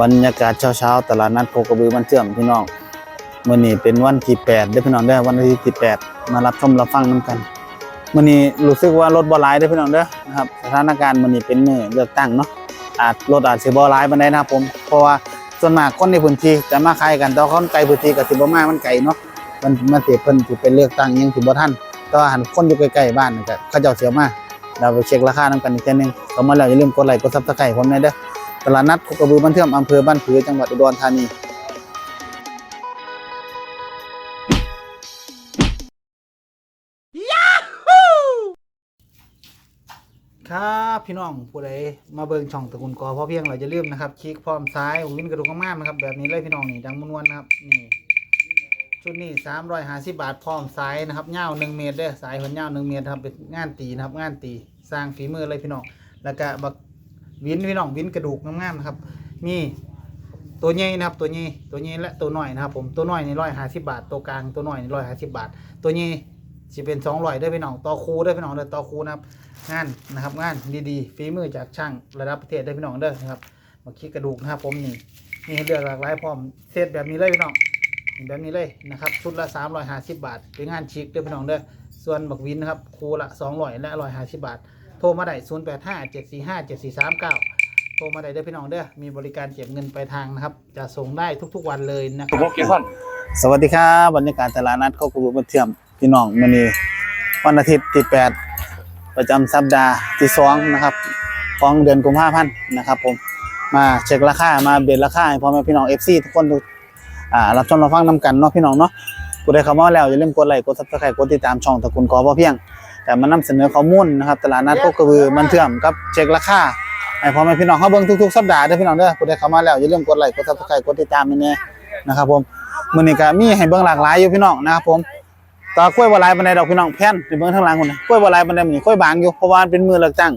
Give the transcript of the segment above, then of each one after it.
บรรยากาศเช้าๆตลาดนัดโคกระบือบ้านเชื่อมพี่น้องมื้อนี้เป็นวันที่8เด้พี่น้องเด้อวันที่ที่8มารับชมรับฟังนํกันมื้อนี้รู้สึกว่ารถบ่หลายเด้พี่น้องเด้อนะครับสถานการณ์มื้อนี้เป็นมื้อเลือกตั้งเนาะอาจรถอาจสิบ่หลายปานใดนะครับผมเพราะว่าส่วนมากคนในพื้นที่จะมาขายกันแต่ว่าคนไกลพื้นที่ก็สิบ่มามันไกลเนาะมันมันสิเพิ่นสิไปเลือกตั้งยังสิบ่ทันแต่ว่าหันคนอยู่ใกล้ๆบ้านนี่ก็เขาเจ้าเสียมาเราไปเช็คราคานำกันอีกเทื่นึงเขามาแล้วอย่าลืมกดไลค์กด Subscribe ผมน่อยเด้อ ตลาดนัดโคกระบือบ้านเทื่อมอำเภอบ้านผือจังหวัดอุดรธานีครับพี่น้องผู้ใดมาเบิ่งช่องตะกูลกอพราะเพียงเราจะลืมนะครับคลิกพร้อมซ้ายวินกระดูกงามๆนะครับ แบบนี้เลยพี่น้องนี่ดังมวนๆนะครับนี่ชุดนี้สามร้อยห้าสิบบาทพร้อมซ้ายนะครับเงาหนึ่งเมตรเด้อสายคนเงาหนึ่งเมตรครับเป็นงานตีนะครับ งานตีสร้างฝีมือเลยพี่น้องแล้วก็บัก วินพี่น้องวินกระดูกงามๆนะครับ มีตัวใหญ่นะครับตัวใหญ่ตัวใหญ่และตัวน้อยนะครับผมตัวน้อยนี่ร้อยห้าสิบาท ตัวกลางตัวน้อยนี่ร้อยห้าสิบาท ตัวใหญ่สิเป็นสองร้อยได้พี่น้องต่อคูได้พี่น้องเด้อต่อคูนะครับงานนะครับงานดีๆฝีมือจากช่างระดับประเทศได้พี่น้องเด้อนะครับมาคิดกระดูกนะครับผมนี่มีให้เลือกหลากหลายพร้อมเซตแบบนี้เลยพี่น้องแบบนี้เลยนะครับชุดละสามร้อยห้าสิบบาทเป็นงานชิคเด้อพี่น้องเด้อส่วนบักวินนะครับคูละสองร้อยและร้อยห้าสิบบาท โทรมาได้ 0 8 5 7 4 5 7 4 3 9 โทรมาได้เด้อพี่น้องเด้อมีบริการเก็บเงินปลายทางนะครับ จะส่งได้ทุกๆวันเลยนะครับพวกเกี่ยวกันสวัสดีครับบรรยากาศตลาดนัดโคกระบือบันเทียมพี่น้องมื้อนี้วันอาทิตย์ที่ 8 ประจำสัปดาห์ที่2นะครับของเดือนกุมภาพันธ์นะครับ ผมมาเช็คราคามาเบนราคาให้พ่อแม่พี่น้อง FC ทุกคนทุกอ่ารับชมรับฟังนํกันเนาะพี่น้องเนาะกูได้เข้ามาแล้วอย่าลืมกดไลค์กด Subscribe กดติดตามช่องตระกูลกอพอเพียง แต่มานำเสนอข้อมูลนะครับตลาดนัดโคกระบือบันเทียมกับเช็คราคาให้พ่อแม่พี่น้องเขาเบิ่งทุกๆสัปดาห์เด้อพี่น้องเด้อผู้ใดเข้ามาแล้วอย่าลืมกดไลค์กด Subscribe กดติดตามนี่แน่นะครับผมมื้อนี้ก็มีให้เบิ่งหลากหลายอยู่พี่น้องนะครับผมตากล้วยบ่หลายปานใดดอกพี่น้องแผ่นไปเบิ่งทางหลังพุ่นน่ะกล้วยบ่หลายปานใดมื้อนี้กล้วยบางอยู่เพราะว่ามันเป็นมือเลือกตั้ง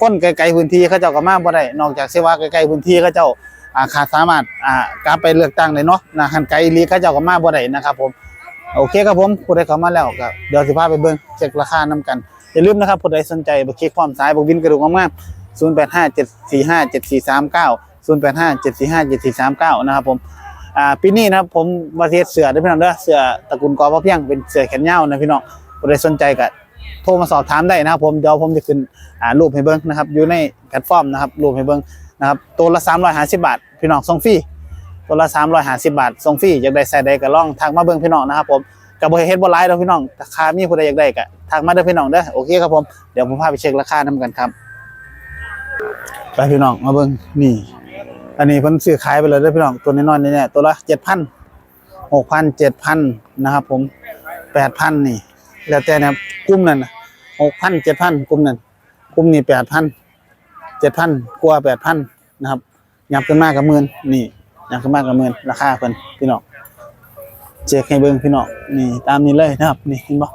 คนไกลๆพื้นที่เขาเจ้าก็มาบ่ได้นอกจากสิว่าไกลๆพื้นที่เขาเจ้าอ่าขาดสามารถอ่ากลับไปเลือกตั้งได้เนาะนะคันไกลอีหลีเขาเจ้าก็มาบ่ได้นะครับผม โอเคครับผมผู้ใดเข้ามาแล้วก็เดี๋ยวสิพาไปเบิ่งเช็คราคานํกัน อย่าลืมนะครับผู้ใดสนใจบ่คลิกพร้อมสายบ่วินกระดูกงามๆ0 8 5 7 4 5 7 4 3 9 0 8 5 7 4 5 7 4 3 9นะครับผมอ่าปีนี้นะครับผมประเทศเสือเด้พี่น้องเด้อเสือตระกูลกอพระเพียงเป็นเสือแขนยาวนะพี่น้องผู้ใดสนใจก็โทรมาสอบถามได้นะครับ ผมเดี๋ยวผมจะขึ้นอ่ารูปให้เบิ่งนะครับอยู่ในแพลตฟอร์มนะครับรูปให้เบิ่งนะครับตัวละ350บาท พี่น้องส่งฟรี ตัวละ350บาทส่งฟรีอยากได้ใส่ใดก็ล่องทักมาเบิ่งพี่น้องนะครับผมก็บ่ให้เฮดบ่หลายดอกพี่น้องราคามีผู้ใดอยากได้ก็ทักมาเด้อพี่น้องเด้อโอเคครับผมเดี๋ยวผมพาไปเช็คราคานำกันครับไปพี่น้องมาเบิ่งนี่ อันนี้เพิ่นซื้อขายไปเลยเด้อพี่น้องตัวน้อยๆนี่เนี่ยตัวละเจ็ดพันหกพันเจ็ดพันนะครับผมแปดพันนี่ แล้วแต่นะครับกลุ่มนั้นหกพันเจ็ดพันกลุ่มนั้นกลุ่มนี้แปดพันเจ็ดพันกว่าแปดพันนะครับยับขึ้นมากกับหมื่นนี่ ยับขึ้นมากกับหมื่นราคาเพิ่นพี่น้องเช็คให้เบิ่งพี่น้องนี่ตามนี้เลยนะครับ นี่เห็นบ่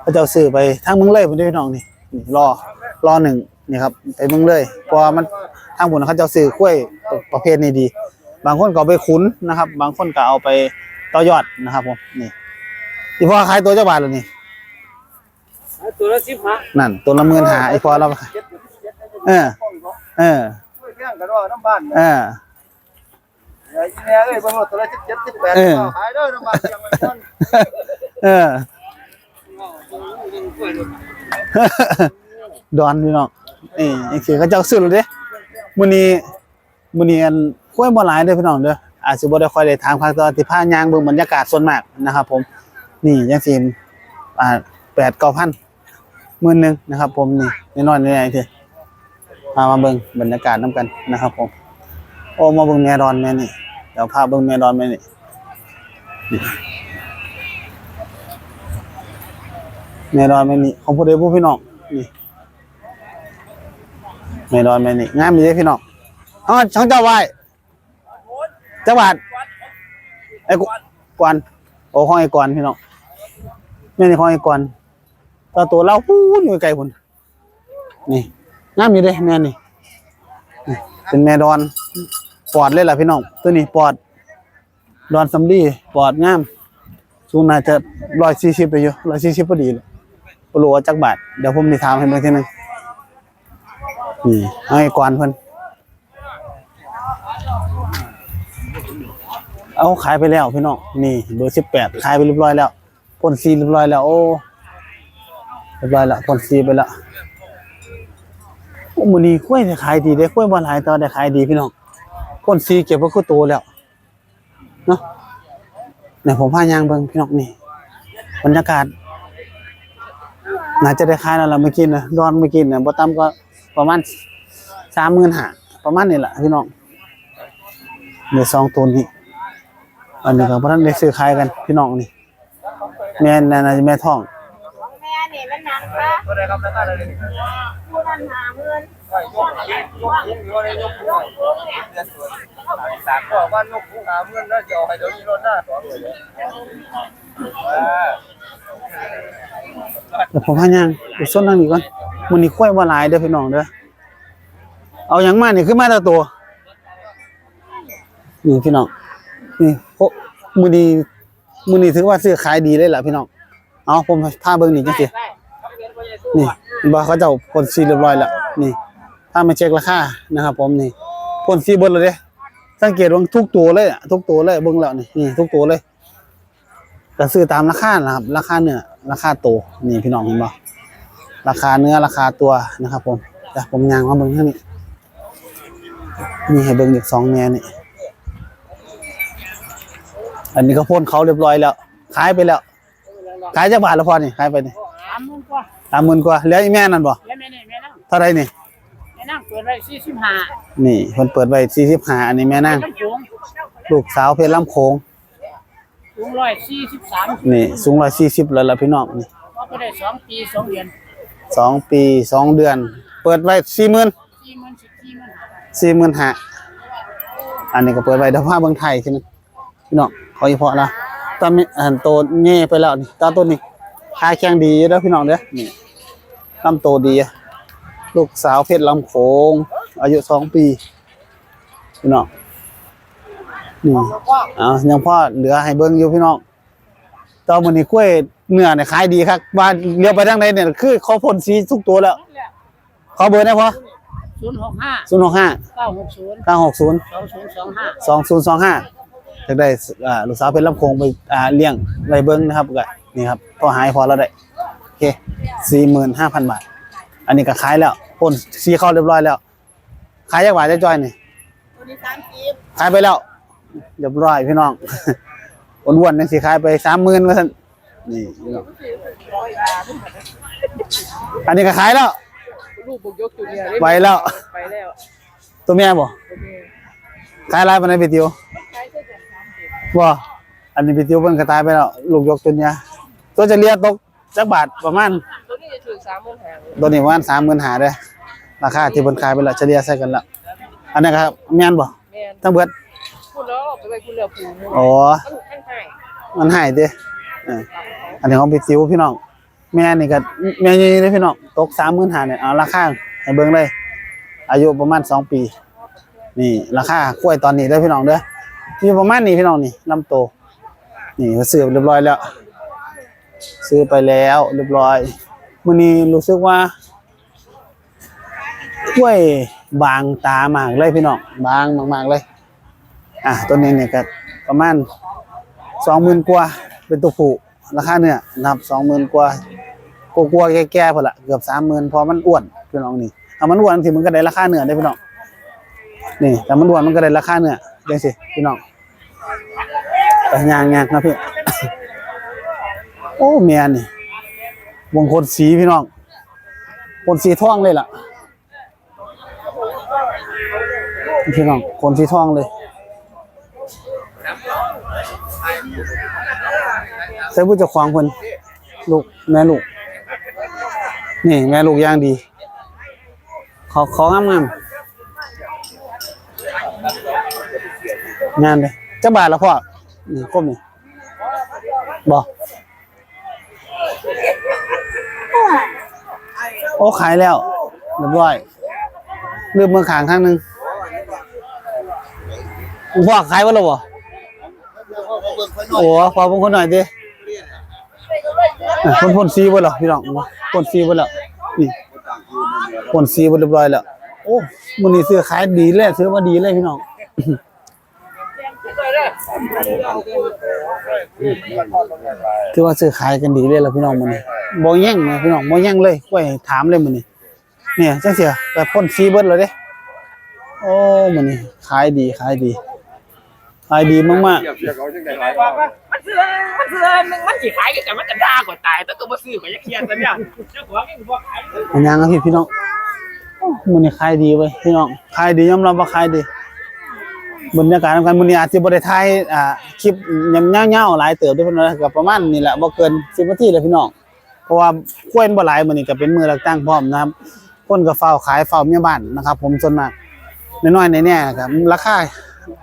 เขาเจ้าซื้อไปทางเมืองเลยเพิ่นเด้อพี่น้องนี่นี่รอรอหนึ่งนี่ครับไปเมืองเลยเพราะว่ามันทางบุญเขาจะเอาซื้อกล้วยประเภทนี้ดี บางคนก็เอาไปขุนนะครับ บางคนก็เอาไปต่อยอดนะครับผมนี่อีพอขายตัวเจ้าบาทแล้วนี่ตัวละสิบห้านั่น ตัวละหมื่นหาอีพอเราขายเออเออช่วยเพียงกันว่าน้ำบ้านเออไอ้ แม่เอ้ยบางตัวละสิบเจ็ดสิบแปดขายเด้อน้ำบ้านยังไม่ทันเออดอนพี่น้องนี่จังซี่เขาเจ้าซื้อแล้วเด้มื้อนี้มื้อนี้อันกล้วยบ่หลายเด้อพี่น้องเด้ออาจสิบ่ได้ค่อยได้ถามคักแต่ว่าสิพายางเบิ่งบรรยากาศส่วนมากนะครับ ผม นี่จังซี่อ่า8 9,000มื้อนึงนะครับ ผมนี่น้อยๆนี่ที่พามาเบิ่งบรรยากาศนํกันนะครับ ผม โอ้มาเบิ่งแม่ดอนแม่นี่ เดี๋ยวพาเบิ่งแม่ดอนแม่นี่แม่ดอนแม่นี่ของผู้ใดผู้พี่น้องนี่ไม่นอนไม่นี่งามดีเด้พี่น้องอ๋อช่างเจ้าไว้จังหวัดไอ้กวนโอ้ห้องไอ้กวนพี่น้องแม่นี่ห้องไอ้กวนตาตัวเราพูนอยู่ไกลพุ่นนี่งามอยู่เด้แม่นี่นี่เป็นแม่ดอน ปอดเลยล่ะพี่น้อง ตัวนี้ปอดดอนสำลีปอดงาม สูงน่าจะร้อยสี่สิบไปอยู่ร้อยสี่สิบพอดีเลยบ่รู้ว่าจักบาท เดี๋ยวผมนี่ถามให้เบิ่งทีหนึงนี่ให้กวนเพิ่อนเอาขายไปแล้วพี่น้องนี่เบอร์สิบแปดขายไปเรียบร้อยแล้วพ่นซีเรียบร้อยแล้ว โอ้เรียบร้อยแล้วพ่นซีไปแล้วโอ้มือนี้กล้วยจะขายดีได้กล้วยบอลหลายตอนได้ขายดีพี่น้อง พ่นซีเก็บไว้คือโตแล้วเนาะเนี่ยผมพายางเบิงพี่น้องนี่บรรยากาศน่าจะได้ขายแล้วล่ะเมื่อกี้นะดอนเมื่อกี้นะบ่ต่ำก็ประมาณสามหมื่นห้าประมาณนี้แหละพี่น้องในสองตัวนี้อันนี้ก็บ่ทันได้ซื้อขายกันพี่น้องนี่แม่น่าจะแม่ท้องแม่นี่มันหนังปะ ก็ได้ครับแล้วก็ได้เลยผู้นั้นหาเงินยกยกยกเลยยกยกสามก็บ้านยกหาเงินแล้วจะเอาให้เดี๋ยวนี้รถหน้าสองเลยเดี๋ยวผมพาย่างไปส้นทางนี้ก่อนมื้อนี้ค่อยบ่หลายเด้อพี่น้องเด้อเอาหยังมานี่คือมาแต่ตัวนี่พี่น้องนี่โอ้มือนี้มือนี้ถือว่าซื้อขายดีเลยล่ะพี่น้องเอาผมพาเบิ่งนี่จังซี่ นี่บ่เขาเจ้าพ่นสีเรียบร้อยแล้วนี่พามาเช็คราคานะครับ ผมนี่พ่นสีเบิดเลยเด้สังเกตว่าทุกตัวเลยอะทุกตัวเลยเบิ่งแล้วนี่นี่ทุกตัวเลยก็ซื้อตามราคานะครับ ราคาเนื้อราคาตัวนี่พี่น้องเห็นบ่ราคาเนื้อราคาตัวนะครับ ผมแต่ผมยางมาเบิ่งเท่านี้นี่ให้เบิ่งอีกสองแม่นี่อันนี้ก็พ่นเขาเรียบร้อยแล้ว ขายไปแล้ว ขายจักบาทแล้วพอนี่ขายไปนี่ สามหมื่นกว่าสามหมื่นกว่าเหลืออีแม่นั่นบ่แล้วแม่นี่แม่นั่งเท่าไรนี่ แม่นั่งเปิดไว้สี่สิบห้านี่เพิ่นเปิดไว้45อันนี้แม่นางน้ำสูงลูกสาวเพชรลำโขงสูงร้อยสี่สิบสามนี่สูง140แล้วล่ะพี่น้องนี่ว่าก็ได้สองปีสองเดือนสองปีสองเดือน เปิดไว้40,000สี่หมื่นสิบสี่หมื่นสี่หมื่นห้าอันนี้ก็เปิดไว้เดี๋ยวพาเบิ่งไทยใช่ไหมพี่น้องขออีกพอละตอนนี้อันโตเง่ไปแล้วนี่ตาต้นนี้คายแข็งดีอยู่เด้อพี่น้องเด้อนี่ ลำโตดีอะลูกสาวเพชรลำโขงอายุสองปีพี่น้องนี่เอายังพ่อเหลือให้เบิ่งอยู่พี่น้องตอนมื้อนี้กล้วยเนื้อเนี่ยขายดีครับว่าเลี้ยวไปทางใดเนี่ยคือเขาพ่นสีทุกตัวแล้วขอเบอร์ได้พอศูนย์หกห้าศูนย์หกห้าเก้าหกศูนย์เก้าหกศูนย์สองศูนย์สองห้าสองศูนย์สองห้าจะได้อ่าลูกสาวเป็นลำโพงไปอ่าเลี้ยงไรเบิ้งนะครับก็นี่ครับพอหายพอแล้วได้โอเคสี่หมื่นห้าพันบาท อันนี้ก็ขายแล้วพ่นซีเข้าเรียบร้อยแล้ว ขายยักบาทจะจอยนี่ตัวนี้สามสิบขายไปแล้วเรียบร้อยพี่น้องอ้วนๆนั่นสิขายไปสามหมื่นว่าท่านนี่พี่น้องอันนี้ก็ขายแล้วลูกบุกยกจุดเนี่ยไปแล้วไปแล้วตัวแม่บ่ขายอะไรปานในไปติวบ่อันนี้ไปติวเพิ่นก็ตายไปแล้วลูกยกตัวเนี้ยตัวจะเลียตก จักบาทประมาณตัวนี้จะถึงสามหมื่นห้าตัวนี้ประมาณ35,000เด้อราคาที่เพิ่นขายไปแล้วเฉลี่ยใส่กันแล้วอันนั้นก็แม่นบ่แม่นทั้งเบิดพูดแล้วไปไปคุณเหลือผูอ๋อข้างข้างมันหายเด้เอออันนี้ของไปติวพี่น้องแม่นี่ก็แม่ใหญ่เด้อพี่น้องตก35,000เนี่ยเอาราคาให้เบิ่งเลยอายุประมาณสองปี นี่ราคากล้วยตอนนี้เด้อพี่น้องเด้อมีประมาณนี้พี่น้องนี่ลำโตนี่ก็ซื้อเรียบร้อยแล้ว ซื้อไปแล้วเรียบร้อยมื้อนี้รู้สึกว่ากล้วยบางตามากเลยพี่น้องบางมากๆเลย อะตัวนี้เนี่ยก็ประมาณ20,000กว่าเป็นตัวผู้ราคาเนื้อนะครับ20,000กว่ากลัวแก่ๆพุ่นละเกือบ30,000เพอมันอ้วนพี่น้องนี่ถ้ามันอ้วนสิมันก็ได้ราคาเนื้อได้พี่น้องนี่แต่มันอ้วนมันก็ได้ราคาเนื้อจังซี่พี่น้องแต่ยางๆนะพี่ โอ้แม่นนี่วงคนสีพี่น้องคนสีทองเลยล่ะพี่น้องคนสีทองเลยใส่ผู้จ้าของเพิ่นลูกแม่ลูก นี่แม่ลูกย่างดี ขอของามงามงานเลยจักบาทละพ่อนี่ก้มนี่บ่ โอ้ขายแล้วเรียบร้อยลืมมือขางข้างหนึงพ่อขายว่าแล้วบ่โอ้พอผมคนหน่อยดิอะพ่นพ่นซีบ่เหรอพี่น้องพ่นซีบ่แล้วนี่พ่นซีบ่เรียบร้อยแล้วโอ้มื้อนี้ซื้อขายดีเลยซื้อมาดีเลยพี่น้องถือว่าซื้อขายกันดีเลยล่ะพี่น้องมื้อนี้ บ่แย่งนะพี่น้องบ่แย่งเลยกล้วยถามเลยมื้อนี้เนี่ยจังเสียแต่พ่นซีเบิดเลยเด้โอ้มื้อนี้ขายดีขายดีขายดีมากเทียบเทียบเขาจังได๋มันซื้อมันซื้อนึงมันสิขายกันมันจะด่ากว่าตายแต่ก็บ่ซื้อก็ยังเครียดซะเนี่ยเจ้าของยังบ่ขายๆอันยังครับพี่พี่น้องโอ้มื้อนี้ขายดีเว้ยพี่น้องขายดียอมรับว่าขายดีบรรยากาศของการมื้อนี้อาจสิบ่ได้ถ่ายอ่าคลิปยาวๆหลายเติบเด้อพี่น้องก็ประมาณนี้แหละบ่เกิน10นาทีเลยพี่น้อง เพราะว่าข้วยมันบ่หลายมื้อนี้ก็เป็นมือเลือกตั้งพร้อมนะครับคนก็เฝ้าขายเฝ้าเมียบ้านนะครับ ผมส่วนมากน้อยๆแน่ๆก็ราคา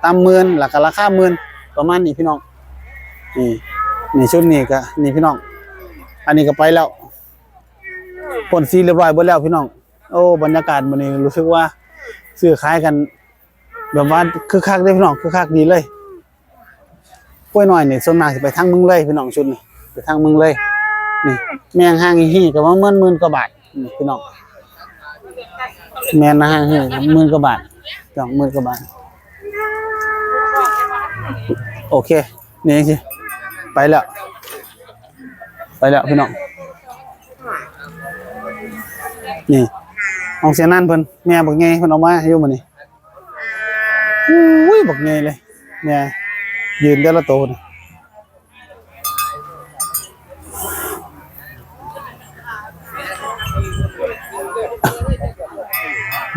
ตามหมื่นแล้วก็ราคาหมื่นประมาณนี้พี่น้องนี่นี่ชุดนี้ก็นี่พี่น้อง อันนี้ก็ไปแล้วผลซีเรียบร้อยเบิดแล้วพี่น้อง โอ้บรรยากาศมื้อนี้รู้สึกว่าซื้อขายกันแบบว่าคึกคักเด้พี่น้องคึกคักดีเลยกล้วยน้อยนี่ส่วนมากสิไปทางเมืองเลยพี่น้องชุดนี้ไปทางเมืองเลย นี่แมงห้างฮี่ก็ว่าหมื่นหมื่นกว่าบาทพี่น้องแมงนะห้างฮี่หมื่นกว่าบาทสองหมื่นกว่าบาทโอเคนี่สิไปแล้วไปแล้วพี่น้องนี่เอาเสียนั่นเพิ่นแม่บักไงเพิ่นเอามาให้อยู่มื้อนี้อุ้ยบักไงเลยแม่ยืนแต่ละโตวนี่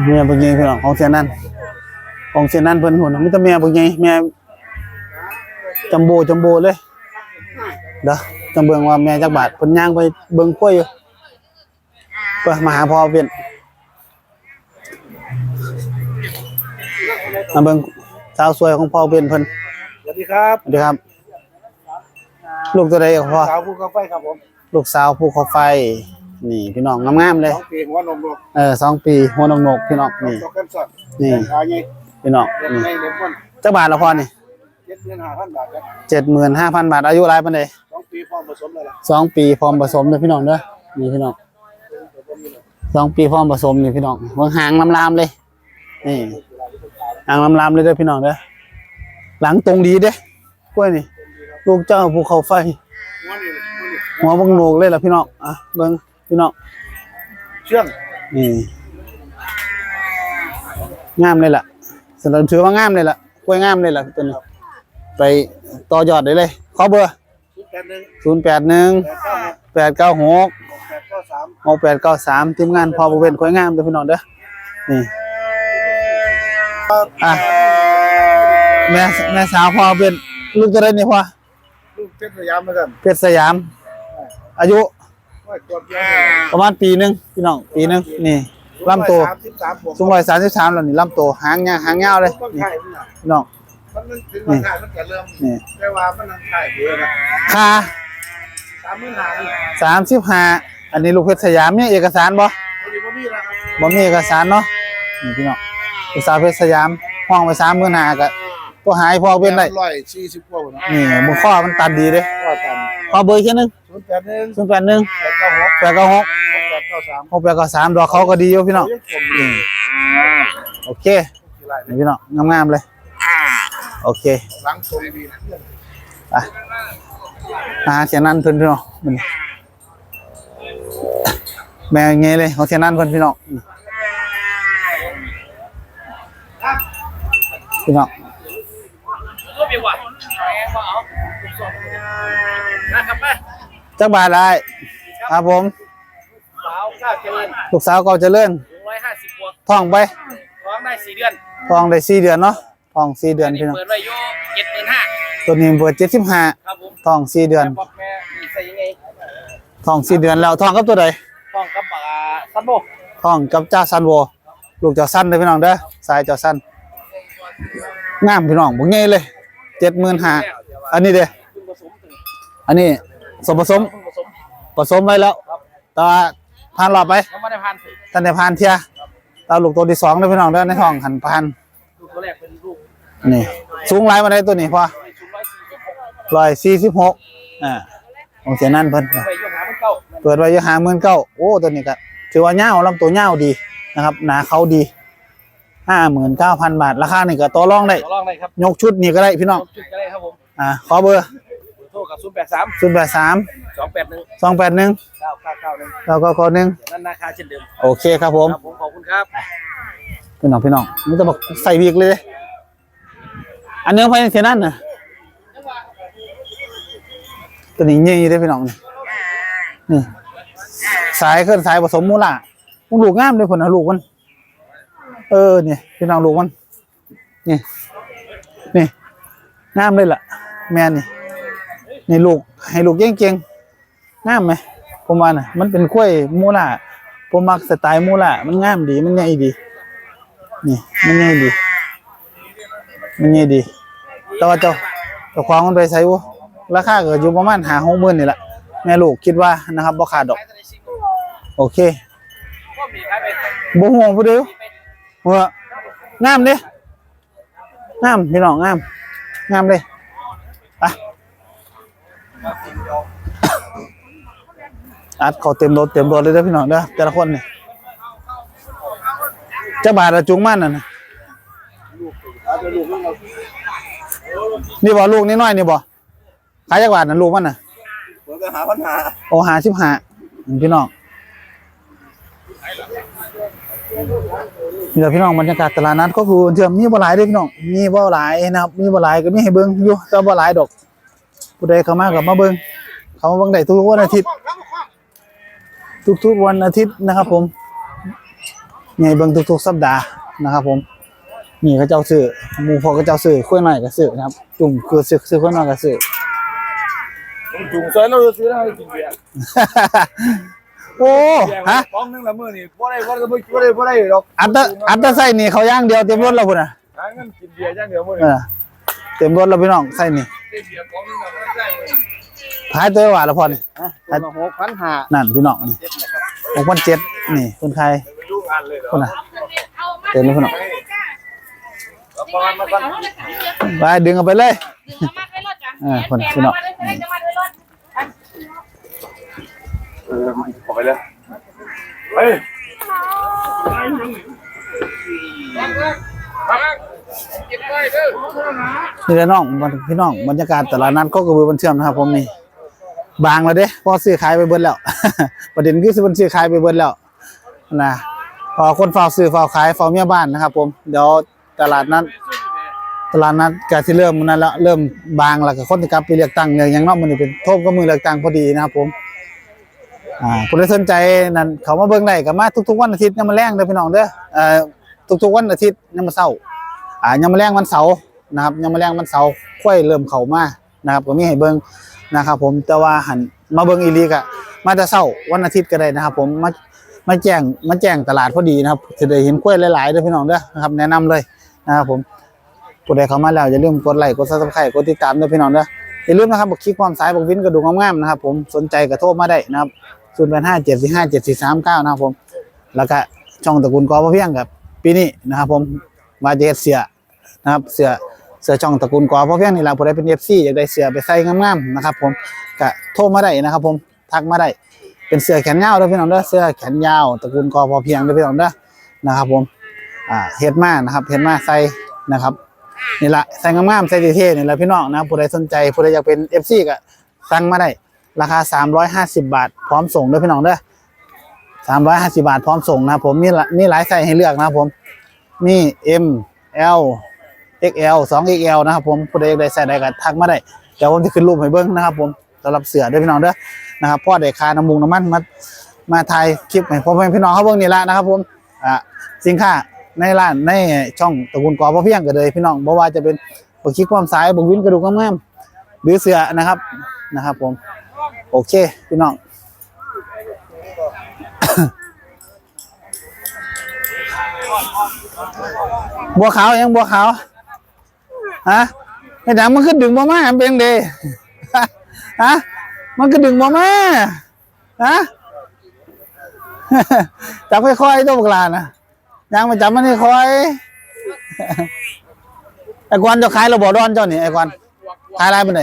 แม่บ่ใหญ่พี่น้องของเสียนั่นของเสียนั่นเพิ่นหุ่นมีแต่แม่บ่ใหญ่แม่จัมโบจัมโบเลยเด้อจังเบิ่งว่าแม่จักบาทเพิ่นย่างไปเบิ่งกล้วยอยู่ไปมาหาพ่อเพิ่นมาเบิ่งสาวสวยของพ่อเพิ่นเพิ่นสวัสดีครับสวัสดีครับ ลูกตัวใดครับพ่อสาวผู้กาแฟครับผมลูกสาวภูเขาไฟ นี่พี่น้องงามๆเลย สองปีหัวนมลูกเออสองปีหัวนกๆพี่น้องนี่ ตกกันสดนี่ ขายไงพี่น้องเล่นนี่ในเล่นบนจักบาทละพ่อนี่เจ็ดเดือนห้าพันบาทครับเจ็ดหมื่นห้าพันบาทอายุรายปันใดสองปีพร้อมผสมเลยล่ะสองปีพร้อมผสมเลยพี่น้องเด้อนี่พี่น้องสองปีพร้อมผสมนี่พี่น้องเบิ่งหางลำๆเลยนี่หางลำๆเลยเด้อพี่น้องเด้อหลังตรงดีเด้กล้วยนี่ ลูกเจ้าภูเขาไฟ หัวนี่หัวนี่หัวบังโหนกเลยล่ะพี่น้องอะเบิ่ง พี่น้องเชื่องนี่งามเลยล่ะสำหรับถือว่างามเลยล่ะกล้วยงามเลยล่ะตัวนี้ไปต่อยอดได้เลยขอเบอร์ชุดแปดหนึ่งศูนย์แปดหนึ่งแปดเก้าหกแปดเก้าหกหกแปดเก้าสามหกแปดเก้าสามทีมงานพอประเวนกล้วยงามเด้อพี่น้องเด้อนี่อะแม่แม่สาวพอเป็นลูกจะได้นี่พ่อลูกเพชรสยามเหมือนกันเพชรสยาม อายุว่าตัวเดียว ประมาณปีหนึงพี่น้องปีหนึงนี่ลำตัวสามสิบสามบวกสูงร้อยสามสิบสามแล้วนี่ลำตัวหางยาวหางยาวเลยต้องนี่ถ่ายมันน่ะพี่น้องมันมันถึงวันถ่ายมันจะเริ่มนี่แต่ว่ามันนั่งถ่ายเยอะนะค่าสามหมื่นห้านี่สามสิบห้าอันนี้ลูกเพชรสยามเนี่ยเอกสารบ่พอดีพ่อมีแล้วครับบ่มีเอกสารเนาะนี่พี่น้องลูกสาวเพชรสยามห้องไปสามหมื่นห้าก็ตัวหายพอเป็นได้ร้อยสี่สิบกว่าเนาะนี่บุข้อมันตัดดีเด้ว่าตามขอเบอร์แค่นึงศู นย์แปดหนึ่งศูนย์แปดหนึ่งแปดเก้าหกแปดเก้าหกแปดเก้าสามหกแปดเก้าสามดอกเขาก็ดีอยู่พี่น้องยังคมอยู่โอเคนี่พี่น้องงามๆเลย โอเคหลังตรงดีนะไปหาเสียนันเพิ่นพี่น้องมันแม่ไงเลยของเสียนันเพิ่นพี่น้องพี่น้อง จักบาทได้ครับผม สาวก้าวเจริญลูกสาวเก่าเจริญถึงร้อยห้าสิบบวกท้องไปท้องได้สี่เดือนท้องได้สี่เดือนเนาะท้องสี่เดือนพี่น้องเปิดไว้อยู่เจ็ดหมื่นห้าตัวนี้เปิดเจ็ดสิบห้าครับผมท้องสี่เดือนบอกแม่ใส่ยังไงท้องสี่เดือนแล้วท้องกับตัวใดท้องกับปากซันโบท้องกับเจ้าซันโวลูกเจ้าซันเลยพี่น้องเด้อสายเจ้าซันงามพี่น้องบ่ใหญ่เลยเจ็ดหมื่นห้าอันนี้เด้อคุณผสมถึงอันนี้ สมผสมคุณผสม ผสมไว้แล้วแต่ว่าผ่านรอบไปยังไม่ได้ผ่านสิท่านได้ผ่านเทียตาลูกตัวที่สองเลยพี่น้องเด้อในท้องหันผ่านลูกตัวแรกเป็นลูกนี่ สูงหลายมาได้ตัวนี้พอชุดร้อยสี่สิบหกร้อยสี่สิบหกอ่าของเสียนั่นเพิ่น ไปยกหามันเก้าเปิดไว้อยู่หาหมื่นเก้าโอ้ตัวนี้ก็ถือว่าเงาวลำตัวเงาวดีนะครับหนาเขาดีห้าหมื่นเก้าพันบาท ราคานี่ก็ต่อรองได้ขอลองได้ครับยกชุดนี่ก็ได้พี่น้อง จุดก็ได้ครับผมอ่าขอเบอร์ โทรกับศูนย์แปดสามศูนย์แปดสามสองแปดหนึ่งสองแปดหนึ่งเก้าเก้าเก้าหนึ่งแล้วก็ข้อหนึ่งนั่นราคาเช่นเดิมโอเคครับผมครับผมขอบคุณครับพี่น้องพี่น้องมันจะบอกใส่บีกเลย อันเนื้อไปเท่านั้นนะตัวนี้ยี่ได้อพี่น้องนี่นี่สายเคลื่อนสายผสมมูล่ะมันลูกงามเลยคนนะลูกมัน เออเนี่ยพี่น้องลูกมันนี่นี่งามเลยล่ะ แม่นนี่ นี่ลูกให้ลูกเก่งๆงามไหมผมว่าน่ะ มันเป็นกล้วยมูล่ะผมมักสไตล์มูล่ะมันงามดีมันใหญ่ดี นี่ มันใหญ่ดี มันใหญ่ดี แต่ว่าเจ้าเจ้าของมันไปใช้วราคาก็อยู่ประมาณหาหกหมื่นนี่แหละแม่ลูกคิดว่านะครับบ่ขาดดอก โอเคบไปบ่ห่วงผู้เดียวว่างามเด้งามพี่น้องงาม งามเลย อัดเขาเต็มรถเต็มรถเลยเด้อพี่น้องเด้อแต่ละคนเนี่ยจะบาทละจุงมันน่ะนะนี่บ่ลูกนี่น้อยนี่บ่ขายจักบาทน่ะลูกมันน่ะหาปัญหาโอ้หาชิบหาพี่น้องนี่แหละพี่น้องบรรยากาศตลาดนัดก็คือเชื่อมมีบ่หลายเด้พี่น้องมีบ่หลายนะครับมีบ่หลายก็มีให้เบิ่งอยู่แต่บ่หลายดอก ผู้ใดเข้ามาก็มาเบิ่งเขามาเบิ่งได้ทุกวันอาทิตย์ ทุกๆวันอาทิตย์นะครับ ผมนี่ให้เบิ่งทุกๆสัปดาห์นะครับ ผมนี่เขาเจ้าซื้อหมู่พอเขาเจ้าซื้อข้วยน้อยก็ซื้อนะครับ จุ่มคือซื้อซื้อข้วยน้อยก็ซื้อถุงซอยเราซื้อได้กินเบียร์โอ้ฮะป้องนึงละมื้อนี่บ่ได้บ่ได้บ่ได้บ่ได้ดอกอัตตาอัตตาใส่นี่เขาย่างเดียวเต็มรถแล้วพุ่นน่ะหาเงินกินเบียร์อย่างเดียวมื้อเอนี้อเต็มรถแล้วพี่น้องใส่นี่เบียร์ป้องนึงละมื้อได้ ขายตัวหวานละพอนี่ฮะตัวละ6,500นั่นพี่น้องนี่หกพันเจ็ดนี่คนไทยไปดูงานเลยเหรอคนน่ะเต็มเลยพี่น้องเอาประมาณมาก่อนไปดึงเอาไปเลยดึงมาไปรถจ้ะอ่าคนพี่น้องมาเลยจะมาด้วยรถเออมันออกไปเลยเฮ้ยนี่แหละน้องพี่น้องบรรยากาศตลาดนัดก็กระบือบันเชื่อมนะครับผมนี่ บางแล้วเด้พอซื้อขายไปเบิดแล้ว ประเด็นคือซื้อซื้อขายไปเบิดแล้วนะพอคนเฝ้าซื้อเฝ้าขายเฝ้าเมียบ้านนะครับ ผมเดี๋ยวตลาดนัดตลาดนัดก็สิเริ่มนั่นแล้วเริ่มบางแล้วก็คนกลับไปเลือกตั้งเนี่ยย่างนอกมันนี่เป็นโทษก็มือเลือกตั้งพอดีนะครับผมอ่าผู้ใดสนใจนั่นเขามาเบิ่งได้ก็มาทุกๆวันอาทิตย์ยังมาแรงเด้อพี่น้องเด้อเอ่อทุกๆวันอาทิตย์ยังมาเช้าอ่ายังมาแรงวันเสาร์นะครับยังมาแรงวันเสาร์ค่อยเริ่มเข้ามานะครับก็มีให้เบิ่ง นะครับผมแต่ว่าหันมาเบิงอีลีก็มาแต่เช้าวันอาทิตย์ก็ได้นะครับ ผมมามาแจ้งมาแจ้งตลาดพอดีนะครับจะได้เห็นกล้วยหลายๆเด้อพี่น้องเด้อนะครับ แนะนำเลยนะครับผมผู้ใดเข้ามาแล้วอย่าลืมกดไลค์กดซับสไครต์กดติดตามด้วยพี่น้องเด้ออย่าลืมนะครับบอกคลิกความสายบอกวินกระดูกงามๆนะครับ ผมสนใจก็โทรมาได้นะครับศูนย์แปดห้าเจ็ดสี่ห้าเจ็ดสี่สามเก้านะครับผม แล้วก็ช่องตระกูลกอพระเพียงกับปีนี้นะครับ ผมมาเฮ็ดเสียนะครับเสือ เสือช่องตระกูลกอพระเพียงนี่แหละผู้ใดเป็นเอฟซีอยากได้เสือไปใส่งามๆนะครับผมก็โทรมาได้นะครับผมทักมาได้เป็นเสือแขนยาวเด้อพี่น้องเด้อเสือแขนยาวตระกูลกอพอเพียงเด้อพี่น้องเด้อนะครับผมอ่าเฮ็ดมานะครับเฮ็ดมาใส่นะครับนี่แหละใส่งามๆใส่เท่ๆนี่แหละพี่น้องนะผู้ใดสนใจผู้ใดอยากเป็น FC ก็สั่งมาได้ ราคา 350 บาท พร้อมส่งเด้อพี่น้องเด้อ350 บาทพร้อมส่งนะครับผมมีละมีหลายไซส์ให้เลือกนะครับผมมี M L XL 2 XL นะครับผมผู้ใดอยากได้ใส่ใดก็ทักมาได้เดี๋ยวผมจะขึ้นรูปให้เบิ่งนะครับ ผมสำหรับเสือด้อพี่น้องเด้อนะครับพ่อได้คาน้ำมุงน้ำมันมามาถ่ายคลิปให้พ่อแม่พี่น้องเขาเบิ่งนี่ละนะครับผมอ่าสินค้าในร้านในช่องตระกูลกอพระเพียงก็เลยพี่น้องบ่ว่าจะเป็นบกคิดความสายบกวินกระดูกงามๆหรือเสือนะครับนะครับ ผมโอเคพี่น้องบัวขาวยังบัวขาว ฮะไอ้ดังมันขึ้นดึงบ่มามันเป็นเดฮะมันก็ดึงบ่มาฮะจับค่อยๆตัวบกลานะยังมาจับมันนี่อยไอ้กวนจะขายเราบ่ดอนเจ้านี่ไอ้กวนขายอะไรเป็นไง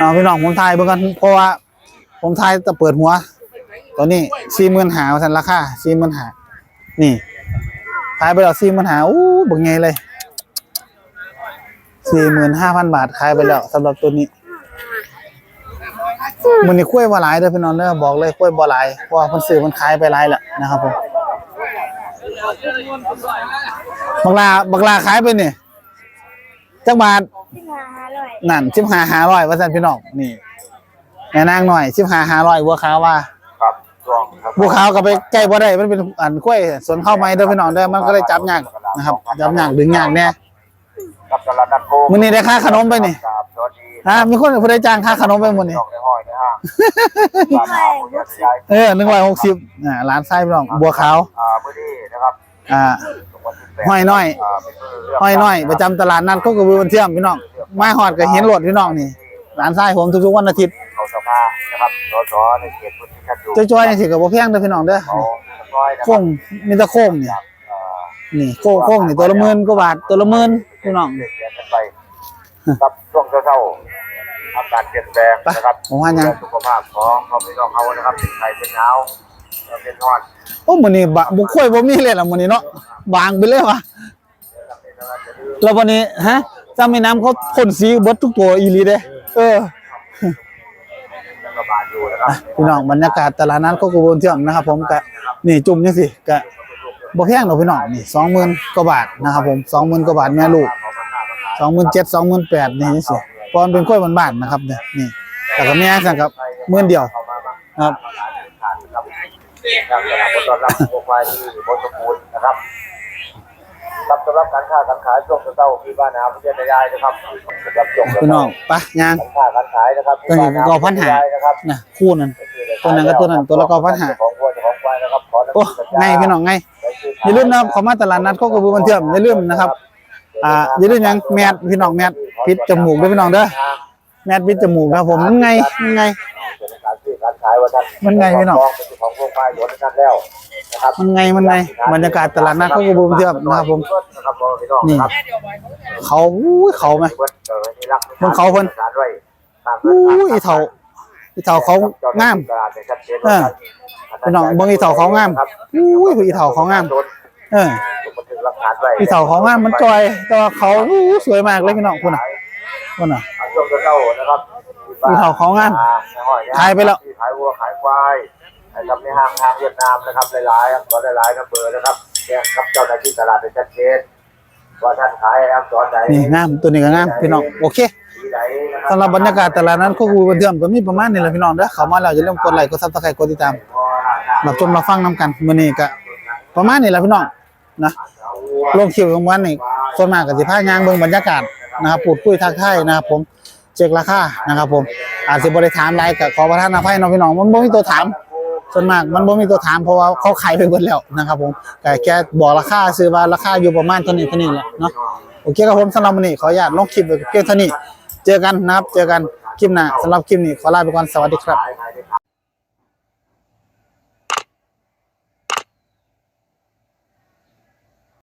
อ๋อพี่น้องผมทายเบิ่งกันเพราะว่าผมทายจะเปิดหัวตอนนี้สี่หมื่นหาสันราคาสี่หมื่นหานี่ ขายไปแล้วสี่หมื่นหาอู้บักไงเลยสี่หมื่นห้าพันบาทขายไปแล้วสำหรับตัวนี้มันนี่คุ้ยบ่หลายเด้อพี่น้องเด้อบอกเลยคุ้ยบ่หลายเพราะว่าเพิ่นซื้อมันขายไปหลายแล้วนะครับผมบักลาบักลาขายไปนี่จักบาทที่มาหาเลยนั่นสิบห้าห้าร้อยว่าซั่นพี่น้องนี่แม่นางหน่อยสิบห้าห้าร้อยบัวขาวว่าครั บช่วงครับบัวขาวก็ไปใกล้บ่ได้มันเป็นอันกล้วยสวนเข้าไม้เด้อพี่น้องเด้อมันก็เลยจับยากนะครับจับยากดึงยากแน่กับตลาดนัดโคมื้อนี้ได้ค่าขนมไปนี่ครับสวัสดีฮะมีคนผู้ใดจ้างค่าขนมไปมื้อนี้น้องในห้อยในห้างบ้านนาผู้ใหญ่ใหญ่เออ160อ่าร้านไส้พี่น้องบัวขาวอ่ามื้อนี้นะครับอ่าจังหวัดที่แปดห้อยน้อยอ่าเป็นมื้อเรื่องห้อยน้อย ประจำตลาดนัดโคกระบือวันเที่ยมพี่น้องมาฮอดก็เห็นรถพี่น้องนี่ร้านไส้ผมทุกๆวันอาทิตย์เขาสภานะครับสสในเขตพื้น ที่ท่านอยู่จ้อยๆนี่สิก็บ่แพงเด้อพี่น้องเด้อเขาน้อยนะคโค้รับงมีแต่โค้งนี่อ่านี่โค้งโค้งนี่ตัวละหมื่นกว่าบาทตัวละหมื่นพี่น้องเปลี่ยนแปลงกันไปครับช่วงเช้าๆอากาศเปลี่ยนแปลงนะครับผมว่ายังเพื่อสุขภาพของเขาไม่ต้องเขานะครับเป็นไข้เป็นหนาวเป็นนอนโอ้มื้อนี้บะบ่ค่อยบ่มีเลยล่ะมื้อนี้เนาะบางไปเลยว่ะแล้ววันนี้ฮะถ้าแม่น้ำเขาพ่นสีเบิดทุกตัวอีหลีเด้เออแล้วก็บา ดอยู่นะครับอะพี่น้องบรรยากาศตลาดนัดโคกระบือเที่ยมนะครับ ผมก็นี่จุ่มจังซี่ก็บ่แพงดอกพี่น้องนี่20,000กว่าบาทนะครับ ผม20,000กว่าบาทแม่ลูก27,000 28,000นี่จังซี่เพราะมันเป็นกล้วยบ้านๆนะครับเนี่ยนี่แต่ก็แม่สั่นครับหมื่นเดียวเข้ามาบ้างครับครับครับสำหรับคนต้อนรับพวกควายที่บนสมบูรณ์นะครับ ครับสำหรับการค้าการขายช่วงเช้าที่บ้านนาพุทธยายนะครับสำหรับช่วงเช้าพี่น้องไปย่างการค้าการขายนะครับตัวนี้ก็พันหานะครับนะคู่นั้นตัวนั้นก็ตัวนั้นตัวละก็พันหาของวัวของควายนะครับขอโอ้ไงพี่น้องไงอย่าลืมนะครับเขามาตลาดนัดโคกระบือบันเทิงอย่าลืมนะครับอ่าอย่าลืมหยังแมทพี่น้องแมทปิดจมูกด้วยพี่น้องเด้อแมทปิดจมูกครับผมมันไงมันไง การซื้อการขายว่าท่านมันไงพี่น้องเป็นของพวกควายหลวงท่านแล้วนะครับมันไงมันไงบรรยากาศตลาดนัดโคกระบือบันเทิงนะครับผม นะครับพี่น้องนี่ ครับเขาอุ้ยเขาไหม เพิ่นเออนี่รักเบิ่งเขาเพิ่น สารไว้ตามอุ้ยอีเถาอีเถาเขางามเออ พี่น้องเบิ่งอีเถาเขางามอุ้ยอีเถาเขางาม เออบันทึกหลักฐานไว้ อีเถาเขางามมันจอยแต่ว่าเขาอู้สวยมากเลยพี่น้องคุณน่ะคุณน่ะ ช่วงเช้านะครับ อีเถาเขางามขายไปแล้วขายวัวขายควายนะครับในห้างห้างเวียดนามนะครับหลายๆครับตอนหลายๆนับเบอร์นะครับแจ้งกับเจ้าหน้าที่ตลาดเป็นชัดเจนว่าท่านขายครับตอนไหนนี่งามตัวนี้ก็งามพี่น้องโอเคที่ไหนนะคสำหรับบรรยากาศตลาดนั้นโคกระบือบันเทิงก็มีประมาณนี้แหละพี่น้องเด้อเข้ามาแล้วอย่าลืมกดไลค์กด Subscribe กดติดตามรับชมรับฟังนํกันมื้อนี้ก็ประมาณนี้แหละพี่น้องนะลงคลิปของวันนี้ส่วนมากก็สิพายางเบิ่งบรรยากาศนะครับพูดคุยทักทายนะครับผม เช็คราคานะครับผมอาจจะบริถามไลายกับขอประทานอภัยเนาะพี่น้องมันบ่มีตัวถามส่วนมากมันบ่มีตัวถามเพราะว่าเขาขายไปหมดแล้วนะครับผมแต่แค่บอกราคาซื้อว่าราคาอยู่ประมาณเท่านี้เท่านี้แหละเนาะโอเคครับผมสำหรับวันนี้ขออนุญาตลงคลิปไว้เพียงเท่านี้ เจอกันนะครับเจอกันคลิปหน้าสำหรับคลิปนี้ขอลาไปก่อนสวัสดีครับ